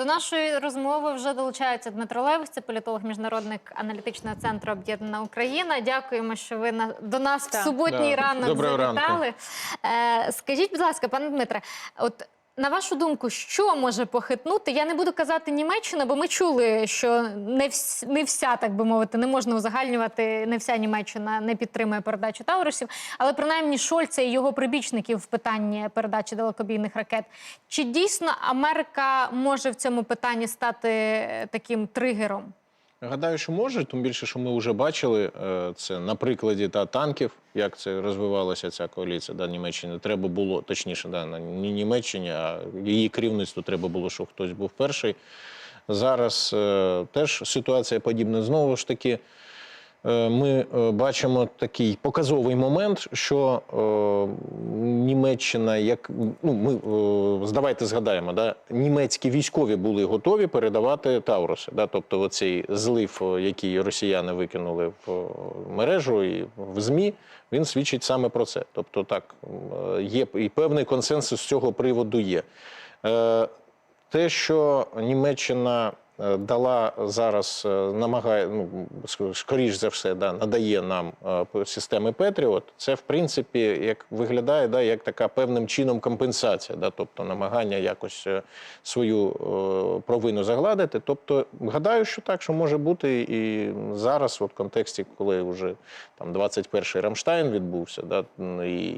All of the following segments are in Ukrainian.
До нашої розмови вже долучається Дмитро Левих, це політолог міжнародник аналітичного центру Об'єднана Україна. Дякуємо, що ви на до нас Так. в суботній Да. ранок Доброго завітали. Е, скажіть, будь ласка, пане Дмитре, от. На вашу думку, що може похитнути? Я не буду казати Німеччина, бо ми чули, що не, вс, не вся, так би мовити, не можна узагальнювати, не вся Німеччина не підтримує передачу Таурусів, але принаймні Шольца і його прибічників в питанні передачі далекобійних ракет. Чи дійсно Америка може в цьому питанні стати е, таким тригером? Гадаю, що може, тим більше, що ми вже бачили е, це на прикладі та танків, як це розвивалася ця коаліція да, Німеччини. Треба було, точніше, да, не Німеччині, а її керівництву треба було, щоб хтось був перший. Зараз е, теж ситуація подібна. Знову ж таки, ми е, бачимо такий показовий момент, що е, Німеччина, як ну ми е, давайте згадаємо, да, німецькі військові були готові передавати Тауруси. Да, тобто, оцей злив, е, який росіяни викинули в е, мережу і в ЗМІ, він свідчить саме про це. Тобто, так е, є і певний консенсус з цього приводу є. Е, те, що Німеччина е, дала зараз, е, намагає, ну, скоріш за все, да, надає нам е, системи Петріот, це в принципі як виглядає да, як така певним чином компенсація, да, тобто намагання якось е, свою е, провину загладити. Тобто, гадаю, що так, що може бути і зараз, от в контексті, коли вже там 21-й Рамштайн відбувся, да, і,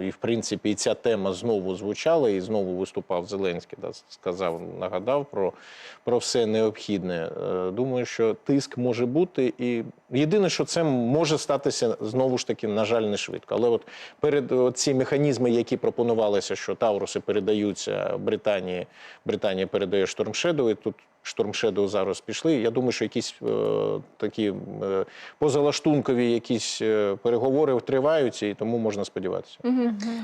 і в принципі і ця тема знову звучала, і знову виступав Зеленський, да, сказав, нагадав про, про все необхідне. Е, Думаю, що тиск може бути, і єдине, що це може статися знову ж таки, на жаль, не швидко. Але от перед ці механізми, які пропонувалися, що Тавруси передаються Британії, Британія передає Штормшеду, і тут Штормшеду зараз пішли. Я думаю, що якісь е, такі е, позалаштункові якісь е, переговори триваються, і тому можна сподіватися.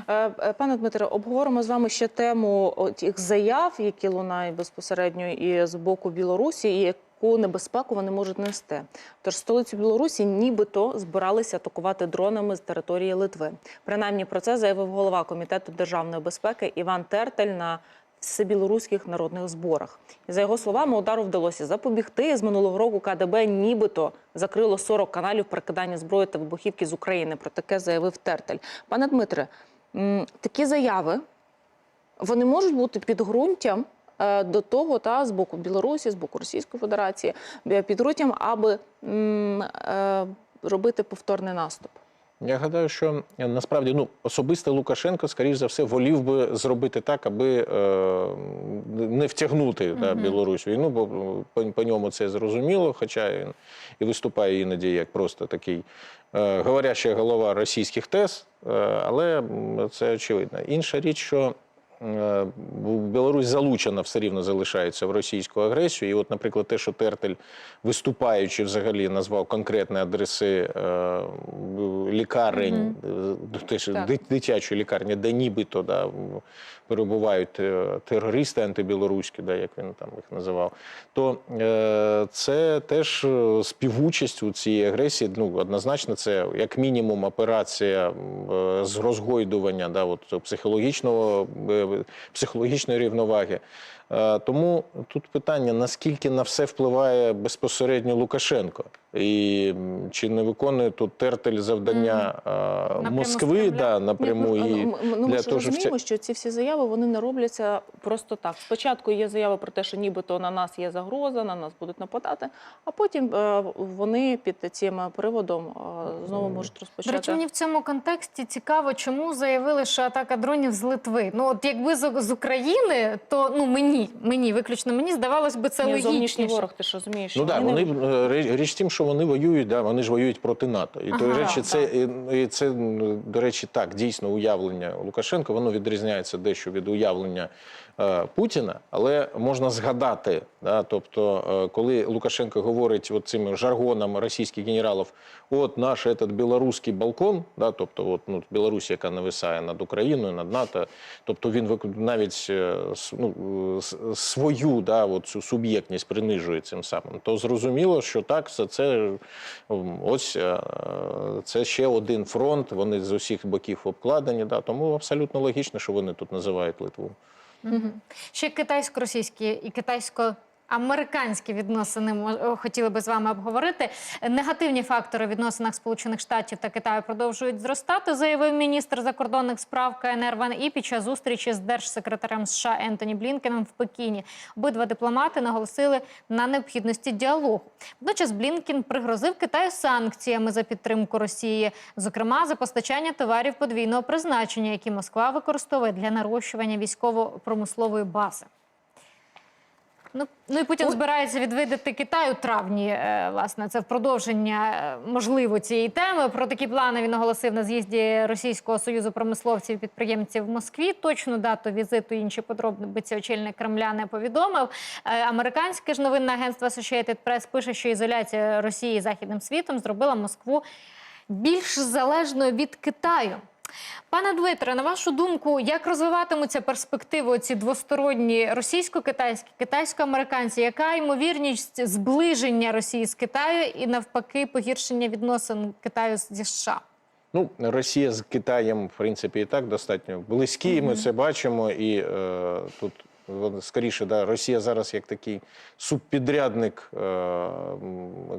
Е, Пане Дмитре, обговоримо з вами ще тему тих заяв, які лунають безпосередньо і з боку Білорусі, і яку небезпеку вони можуть нести. Тож столицю Білорусі нібито збиралися атакувати дронами з території Литви. Принаймні про це заявив голова комітету державної безпеки Іван Тертель на всебілоруських народних зборах. За його словами, удару вдалося запобігти. З минулого року КДБ нібито закрило 40 каналів перекидання зброї та вибухівки з України. Про таке заявив Тертель. Пане Дмитре, такі заяви вони можуть бути підґрунтям е, до того, та з боку Білорусі, з боку Російської Федерації, е, підґрунтям, аби е, робити повторний наступ. Я гадаю, що е, насправді ну особисто Лукашенко, скоріш за все, волів би зробити так, аби е, не втягнути да, Білорусь війну, бо по, по ньому це зрозуміло, хоча він і виступає іноді як просто такий е, говоряща голова російських тез, е, але це очевидно. Інша річ, що е, Білорусь залучена все рівно залишається в російську агресію. І, от, наприклад, те, що Тертель, виступаючи взагалі, назвав конкретні адреси е, лікарень, е, те, що дитячої лікарні, де нібито да, перебувають е, терористи антибілоруські, да, як він там їх називав, то е, це теж е, співучасть у цій агресії. Ну, однозначно, це як мінімум операція е, з розгойдування да, от, психологічного, е, психологічної рівноваги. Е, Тому тут питання: наскільки на все впливає безпосередньо Лукашенко, і чи не виконує тут тертель завдання е, Москви спрямляє. да, напряму Ні, і ну, ну, ну, ми для ж того, розуміємо, що ці всі заяви вони не робляться просто так. Спочатку є заява про те, що нібито на нас є загроза, на нас будуть нападати, а потім е, вони під цим приводом знову можуть До розпочати. речі, мені в цьому контексті цікаво, чому заявили, що атака дронів з Литви. Ну от якби з, з України, то ну мені, мені виключно мені здавалось би це Ні, зовнішній логічніше. ворог, ти ж розумієш, Ну так, вони вони е, річ- річ в тім, що вони воюють, да, вони ж воюють проти НАТО. І до Ага, речі, так, це і- і це до речі, так дійсно уявлення Лукашенка. Воно відрізняється дещо від уявлення е, Путіна, але можна згадати, да, тобто, е, коли Лукашенко говорить от цими жаргоном російських генералів, от наш этот білоруський балкон, да, тобто, от ну Білорусь, яка нависає над Україною, над НАТО, тобто він вик- навіть е, ну, свою да, от суб'єктність принижує цим самим, то зрозуміло, що так, це, це ось е, це ще один фронт. Вони з усіх боків обкладені. Да, тому абсолютно логічно, що вони тут називають Литву. Угу. Ще китайсько-російські і китайсько-американські відносини хотіли би з вами обговорити. Негативні фактори в відносинах Сполучених Штатів та Китаю продовжують зростати, заявив міністр закордонних справ КНР Ван І під час зустрічі з держсекретарем США Ентоні Блінкеном в Пекіні. Обидва дипломати наголосили на необхідності діалогу. Водночас Блінкен пригрозив Китаю санкціями за підтримку Росії, зокрема за постачання товарів подвійного призначення, які Москва використовує для нарощування військово-промислової бази. Ну, ну і Путін збирається відвідати Китай у травні. е, Власне, це в продовження е, можливо цієї теми. Про такі плани він оголосив на з'їзді Російського союзу промисловців і підприємців в Москві. Точну дату візиту і інші подробиці очільник Кремля не повідомив. Е, Американське ж новинне агентство Associated Press пише, що ізоляція Росії західним світом зробила Москву більш залежною від Китаю. Пане Дмитре, на вашу думку, як розвиватимуться перспективи ці двосторонні російсько-китайські, китайсько-американці? Яка ймовірність зближення Росії з Китаю і навпаки погіршення відносин Китаю зі США? Ну, Росія з Китаєм, в принципі, і так достатньо близькі. Ми це бачимо. І е, тут скоріше, да, Росія зараз як такий субпідрядник е,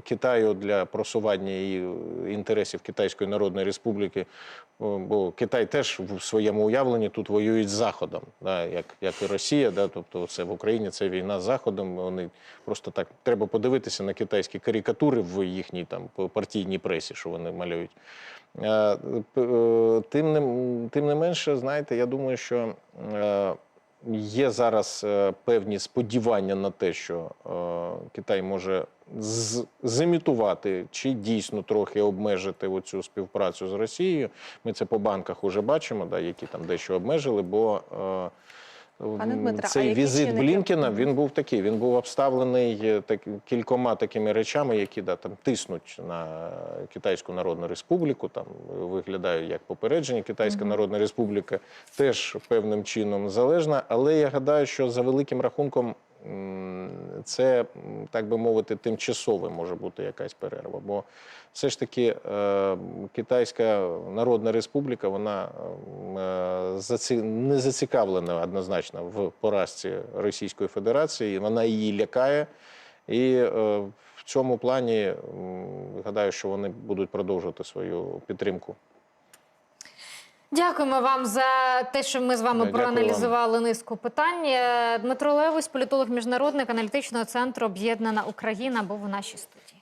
Китаю для просування її інтересів Китайської Народної Республіки. Бо Китай теж в своєму уявленні тут воюють з Заходом, да, як, як і Росія. Да, тобто це в Україні це війна з Заходом. Вони просто так треба подивитися на китайські карикатури в їхній там партійній пресі, що вони малюють. Е, е, Тим не, тим не менше, знаєте, я думаю, що е, є зараз е, певні сподівання на те, що е, Китай може з- зімітувати чи дійсно трохи обмежити оцю співпрацю з Росією. Ми це по банках уже бачимо, да, які там дещо обмежили, бо. Пане цей візит чинники? Блінкена він був такий. Він був обставлений е, так, кількома такими речами, які да, там тиснуть на Китайську Народну Республіку. Там е, виглядають як попередження. Китайська Народна Республіка теж певним чином залежна. Але я гадаю, що за великим рахунком це, так би мовити, тимчасове може бути якась перерва. Бо все ж таки е, Китайська Народна Республіка, вона е, не зацікавлена однозначно в поразці Російської Федерації. Вона її лякає. І е, в цьому плані гадаю, що вони будуть продовжувати свою підтримку. Дякуємо вам за те, що ми з вами дякую проаналізували низку питань. Е, Дмитро Левось, політолог міжнародник аналітичного центру Об'єднана Україна, був у нашій студії.